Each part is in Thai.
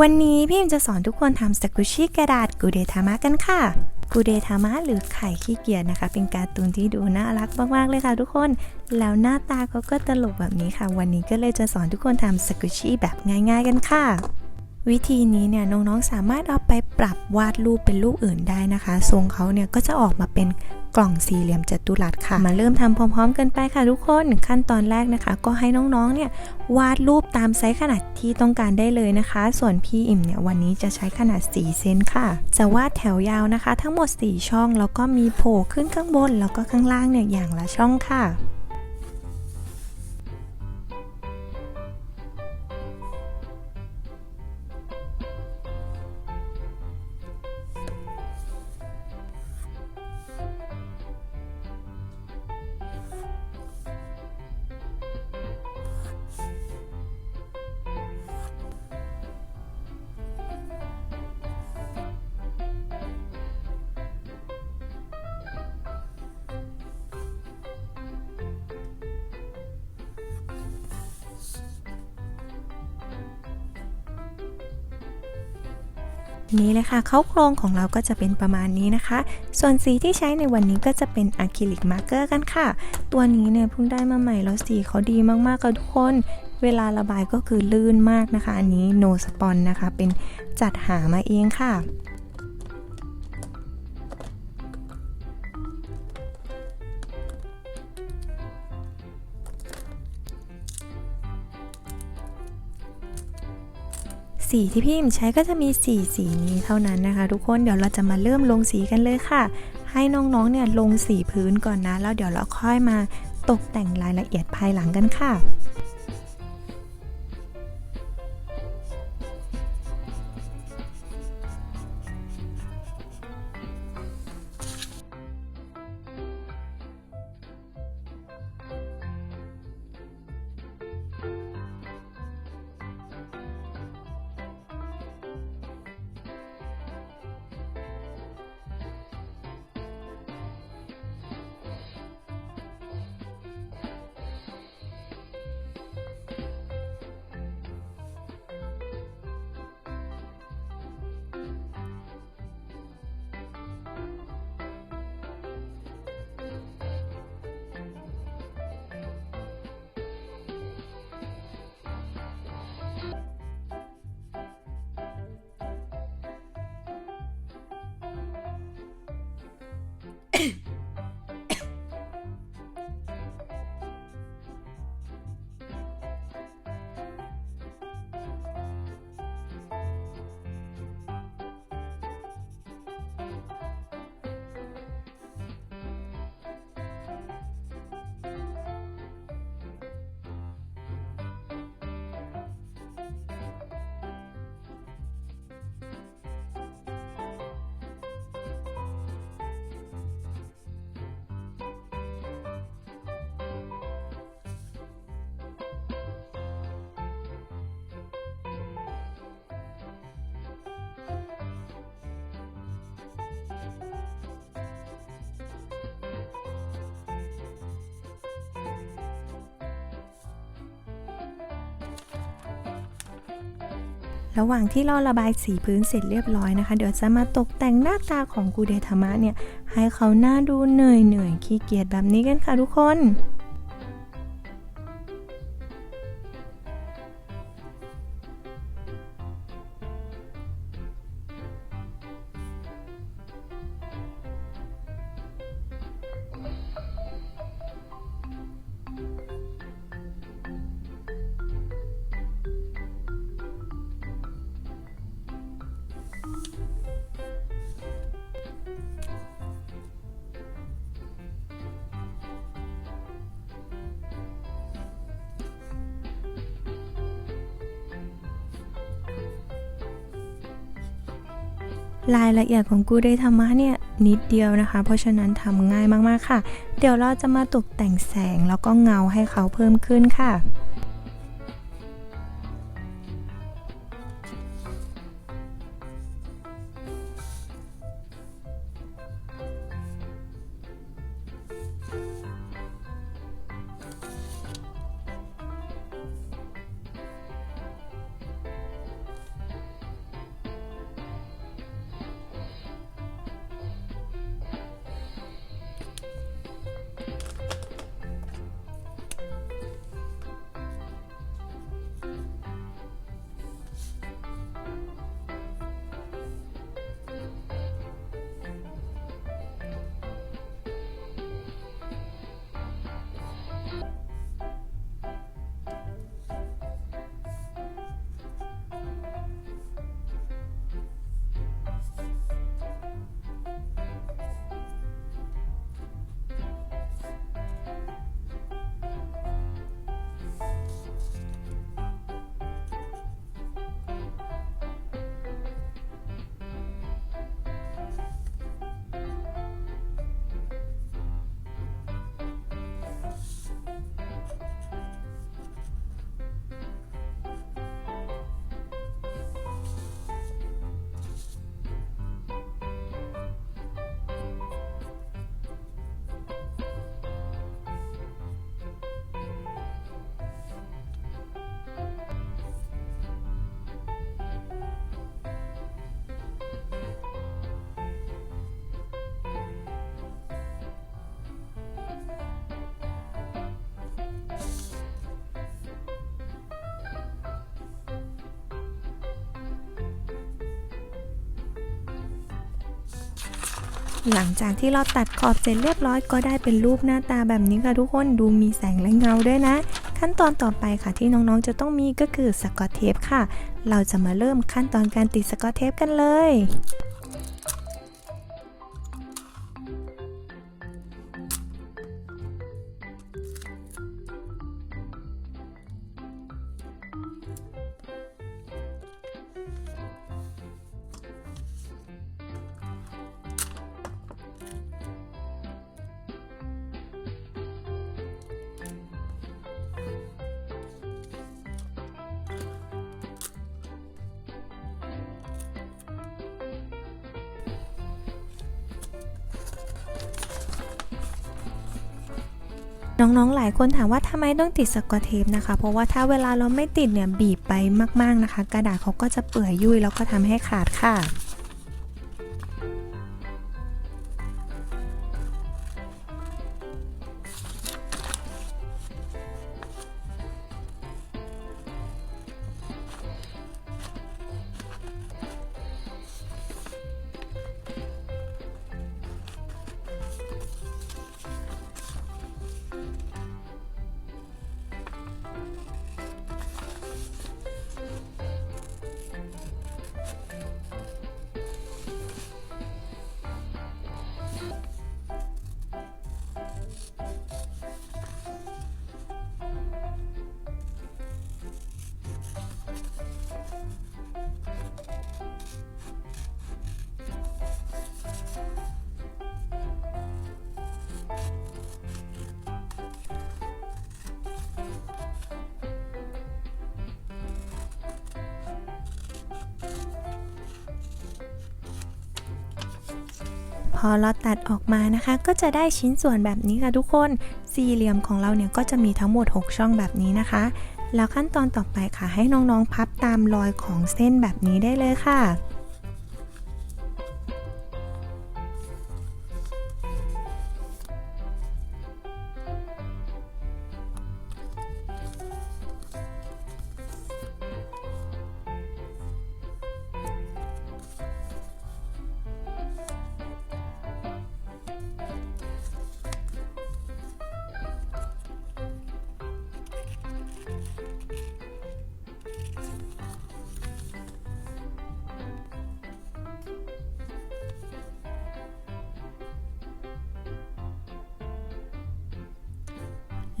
วันนี้พี่อิมจะสอนทุกคนทำสกุชี่กระดาษกูเดทามะกันค่ะกูเดทามะหรือไข่ขี้เกียจนะคะ เป็นการ์ตูนที่ดูน่ารักมากๆเลยค่ะทุกคน แล้วหน้าตาเขาก็ตลกแบบนี้ค่ะ วันนี้ก็เลยจะสอนทุกคนทำสกุชี่แบบง่ายๆกันค่ะ วิธีนี้เนี่ยน้องๆสามารถเอาไปปรับวาดรูปเป็นรูปอื่นได้นะคะ ทรงเขาเนี่ยก็จะออกมาเป็น กล่องสี่เหลี่ยมจัตุรัสค่ะ มาเริ่มทำพร้อม ๆ กันไปค่ะทุกคนขั้นตอนแรกนะคะ ก็ให้น้องๆ เนี่ยวาดรูปตามไซส์ขนาดที่ต้องการได้เลยนะคะ ส่วนพี่อิ่มเนี่ยวันนี้จะใช้ขนาด 4 เซนค่ะ จะวาดแถวยาวนะคะ ทั้งหมด 4 ช่อง แล้วก็มีโผล่ขึ้นข้างบน แล้วก็ข้างล่างเนี่ยอย่างละช่องค่ะ นี่เลยค่ะเข้าโครงของเราก็จะเป็นประมาณนี้นะคะ ส่วนสีที่ใช้ในวันนี้ก็จะเป็นอะคริลิกมาร์กเกอร์กันค่ะ ตัวนี้เนี่ยเพิ่งได้มาใหม่แล้วสีเขาดีมากๆค่ะทุกคน เวลาระบายก็คือลื่นมากนะคะ อันนี้ no สปอนนะคะ เป็นจัดหามาเองค่ะ สีที่พี่อิมใช้ก็จะมี 4 สีนี้เท่านั้นนะคะ ทุกคนเดี๋ยวเราจะมาเริ่มลงสีกันเลยค่ะ ให้น้องๆเนี่ยลงสีพื้นก่อนนะ แล้วเดี๋ยวเราค่อยมาตกแต่งรายละเอียดภายหลังกันค่ะ ระหว่างที่เราระบายสีพื้นเสร็จเรียบร้อยนะคะ เดี๋ยวจะมาตกแต่งหน้าตาของกูเดธรรมะเนี่ย ให้เขาหน้าดูเหนื่อยเหนื่อยขี้เกียจแบบนี้กันค่ะทุกคน รายละเอียดของกูไดธรรมะเนี่ยนิดเดียวนะคะ เพราะฉะนั้นทำง่ายมากๆค่ะ เดี๋ยวเราจะมาตกแต่งแสงแล้วก็เงาให้เขาเพิ่มขึ้นค่ะ หลังจากที่เราตัดขอบเสร็จเรียบร้อยก็ได้เป็นรูปหน้าตาแบบนี้ค่ะทุกคนดูมีแสงและเงาด้วยนะ ขั้นตอนต่อไปค่ะที่น้องๆจะต้องมีก็คือสกอตเทปค่ะ เราจะมาเริ่มขั้นตอนการติดสกอตเทปกันเลย น้องๆ หลายคนถามว่าทำไมต้องติดสกอตเทปนะคะ เพราะว่าถ้าเวลาเราไม่ติดเนี่ยบีบไปมากๆนะคะ กระดาษเขาก็จะเปื่อยยุ่ยแล้วก็ทำให้ขาดค่ะ อเราตัดออกมานะคะ ก็จะได้ชิ้นส่วนแบบนี้ค่ะทุกคน สี่เหลี่ยมของเราเนี่ยก็จะมีทั้งหมด 6 ช่องแบบนี้นะคะ แล้วขั้นตอนต่อไปค่ะให้น้องๆพับตามรอยของเส้นแบบนี้ได้เลยค่ะ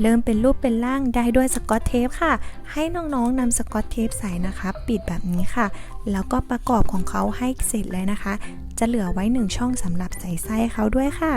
เริ่มเป็นรูปเป็นร่างได้ด้วยสกอตเทปค่ะ ให้น้องๆนำสกอตเทปใส่นะคะ ปิดแบบนี้ค่ะ แล้วก็ประกอบของเขาให้เสร็จเลยนะคะ จะเหลือไว้หนึ่งช่องสำหรับใส่ไส้เขาด้วยค่ะ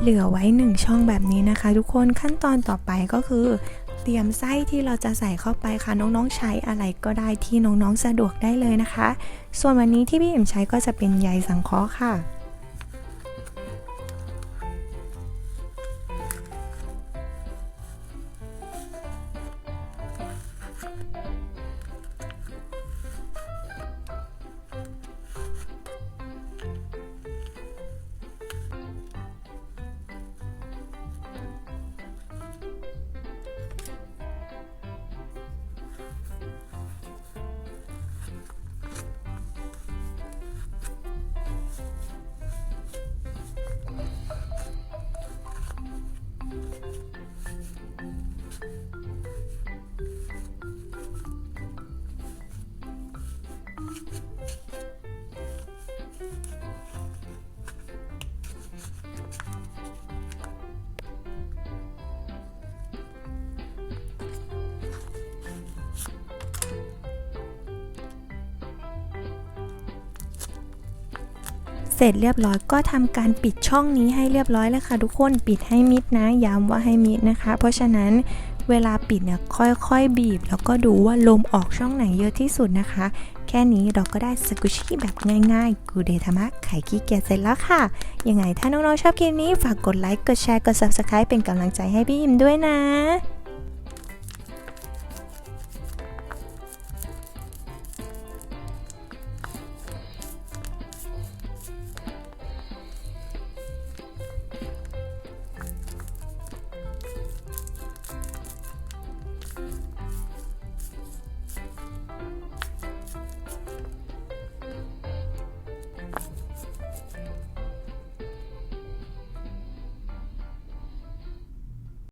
เหลือไว้หนึ่งช่องแบบนี้นะคะ ทุกคนขั้นตอนต่อไปก็คือ เตรียมไส้ที่เราจะใส่เข้าไปค่ะน้องๆใช้อะไรก็ได้ที่น้องๆสะดวกได้เลยนะคะ ส่วนวันนี้ที่พี่เอิมใช้ก็จะเป็นใยสังเคราะห์ค่ะ เสร็จเรียบร้อยก็ทำการปิดช่องนี้ให้เรียบร้อยแล้วค่ะ ทุกคนปิดให้มิดนะย้ำว่าให้มิดนะคะ เพราะฉะนั้นเวลาปิดเนี่ยค่อยๆ บีบ แล้วก็ดูว่าลมออกช่องไหนเยอะที่สุดนะคะ แค่นี้เราก็ได้สกุชี่แบบง่ายๆ กูเดทามะไข่ขี้เกียจเสร็จแล้วค่ะ ยังไงถ้าน้องๆชอบคลิปนี้ฝากกดไลค์ กดแชร์ กด subscribe เป็นกำลังใจให้พี่ยิมด้วยนะ